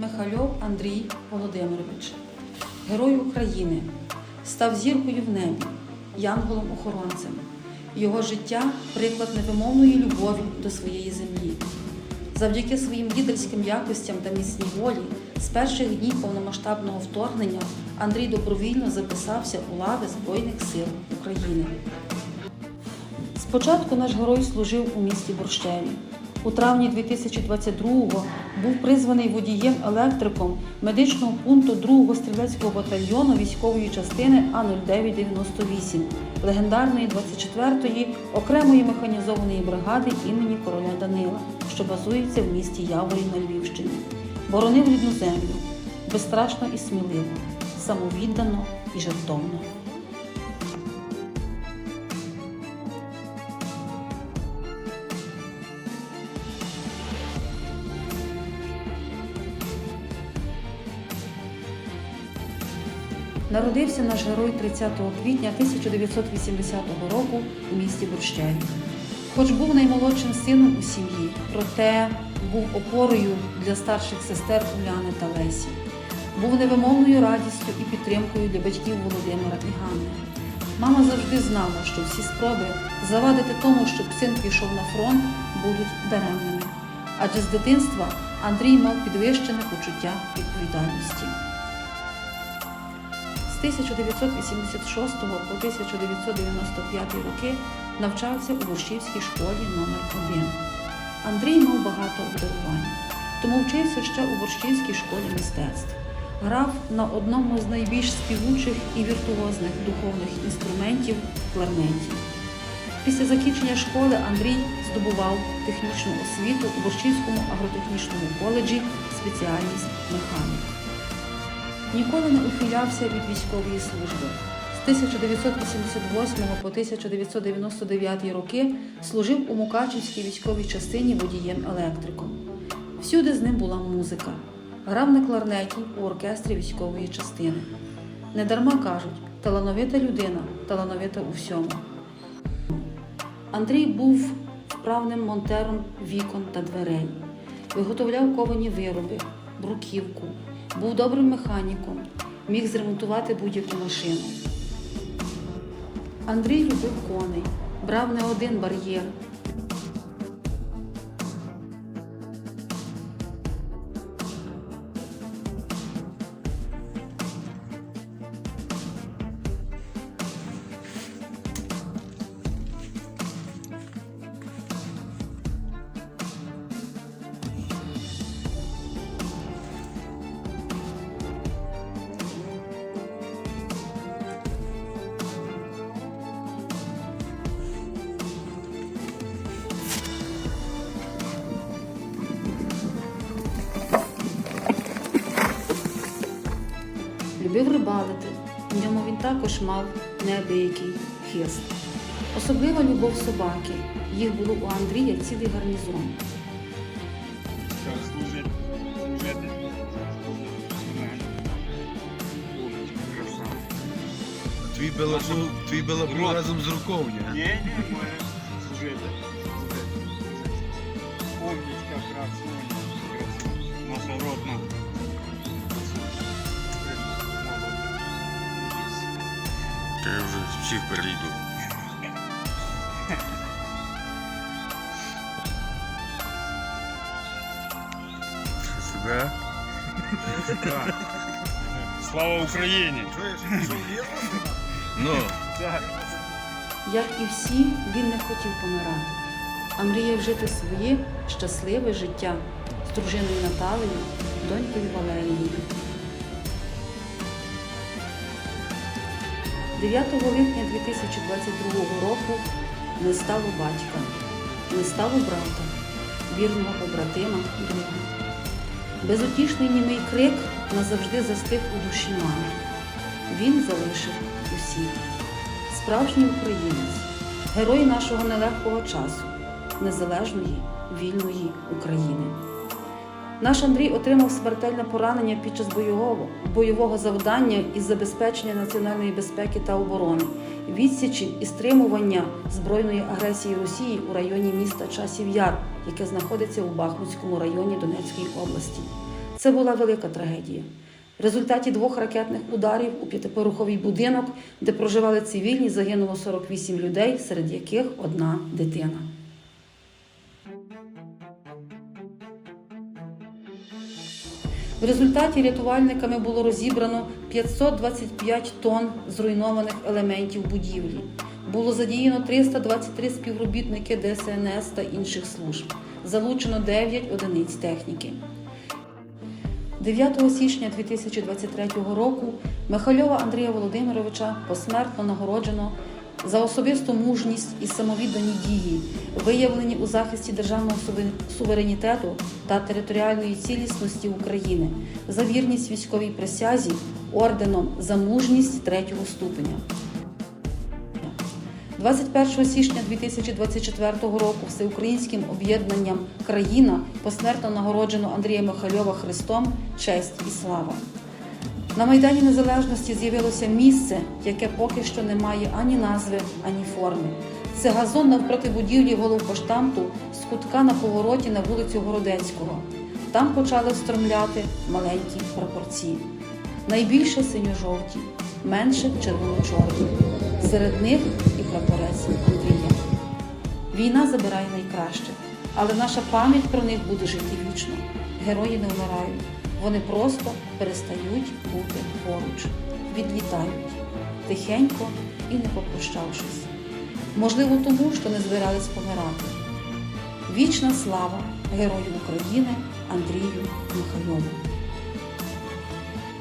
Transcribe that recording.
Михальов Андрій Володимирович, Герой України, став зіркою в небі, янголом-охоронцем. Його життя приклад невимовної любові до своєї землі. Завдяки своїм лідерським якостям та міцній волі з перших днів повномасштабного вторгнення Андрій добровільно записався у лави Збройних сил України. Спочатку наш герой служив у місті Борщеві. У травні 2022-го був призваний водієм-електриком медичного пункту 2-го стрілецького батальйону військової частини А0998 легендарної 24-ї окремої механізованої бригади імені короля Данила, що базується в місті Яворі на Львівщині. Боронив рідну землю безстрашно і сміливо, самовіддано і жертовно. Народився наш герой 30 квітня 1980 року у місті Борщеві. Хоч був наймолодшим сином у сім'ї, проте був опорою для старших сестер Уляни та Лесі. Був невимовною радістю і підтримкою для батьків Володимира і Ганни. Мама завжди знала, що всі спроби завадити тому, щоб син пішов на фронт, будуть даремними. Адже з дитинства Андрій мав підвищене почуття відповідальності. З 1986 по 1995 роки навчався у Борщівській школі номер 1 Андрій мав багато обдарувань, тому вчився ще у Борщівській школі мистецтв. Грав на одному з найбільш співучих і віртуозних духовних інструментів кларнеті. Після закінчення школи Андрій здобував технічну освіту у Борщівському агротехнічному коледжі спеціальність механік. Ніколи не ухилявся від військової служби. З 1988 по 1999 роки служив у Мукачівській військовій частині водієм-електриком. Всюди з ним була музика. Грав на кларнеті у оркестрі військової частини. Недарма кажуть, талановита людина, талановита у всьому. Андрій був вправним монтером вікон та дверей, виготовляв ковані вироби, бруківку, був добрим механіком, міг зремонтувати будь-яку машину. Андрій любив коней, брав не один бар'єр. Любив рибалити. В ньому він також мав неабиякий хист. Особлива любов собаки. Їх було у Андрія цілий гарнізон. Твій белаблу, твій белаблу разом з рукою. Ні, ні, ми служити. Умничка, красуня, красуня. Наша родна. Я вже всіх перейду. Себе? Слава Україні! Ну, Як і всі, він не хотів помирати, а мріяв жити своє щасливе життя з дружиною Наталею, донькою Валерією. 9 липня 2022 року не стало батька, не стало брата, вірного побратима, друга. Безутішний німий крик назавжди застиг у душі мами. Він залишив усіх. Справжній українець, герой нашого нелегкого часу, незалежної вільної України. Наш Андрій отримав смертельне поранення під час бойового, бойового завдання із забезпечення національної безпеки та оборони, відсічі і стримування збройної агресії Росії у районі міста Часів Яр, яке знаходиться у Бахмутському районі Донецької області. Це була велика трагедія. В результаті двох ракетних ударів у п'ятиповерховий будинок, де проживали цивільні, загинуло 48 людей, серед яких одна дитина. В результаті рятувальниками було розібрано 525 тонн зруйнованих елементів будівлі. Було задіяно 323 співробітники ДСНС та інших служб. Залучено 9 одиниць техніки. 9 січня 2023 року Михальова Андрія Володимировича посмертно нагороджено за особисту мужність і самовіддані дії, виявлені у захисті державного суверенітету та територіальної цілісності України, за вірність військовій присязі орденом за мужність третього ступеня. 21 січня 2024 року всеукраїнським об'єднанням Країна посмертно нагороджено Андрія Михальова Христом Честь і слава. На Майдані Незалежності з'явилося місце, яке поки що не має ані назви, ані форми. Це газон навпроти будівлі головпоштамту з кутка на повороті на вулицю Городецького. Там почали встромляти маленькі прапорці. Найбільше синьо-жовті, менше червоно-чорні. Серед них і прапорець Андрія. Війна забирає найкраще, але наша пам'ять про них буде жити вічно. Герої не вмирають, вони просто перестають бути поруч, відлітають тихенько і не попрощавшись. Можливо, тому що не збирались помирати. Вічна слава герою України Андрію Михайлову.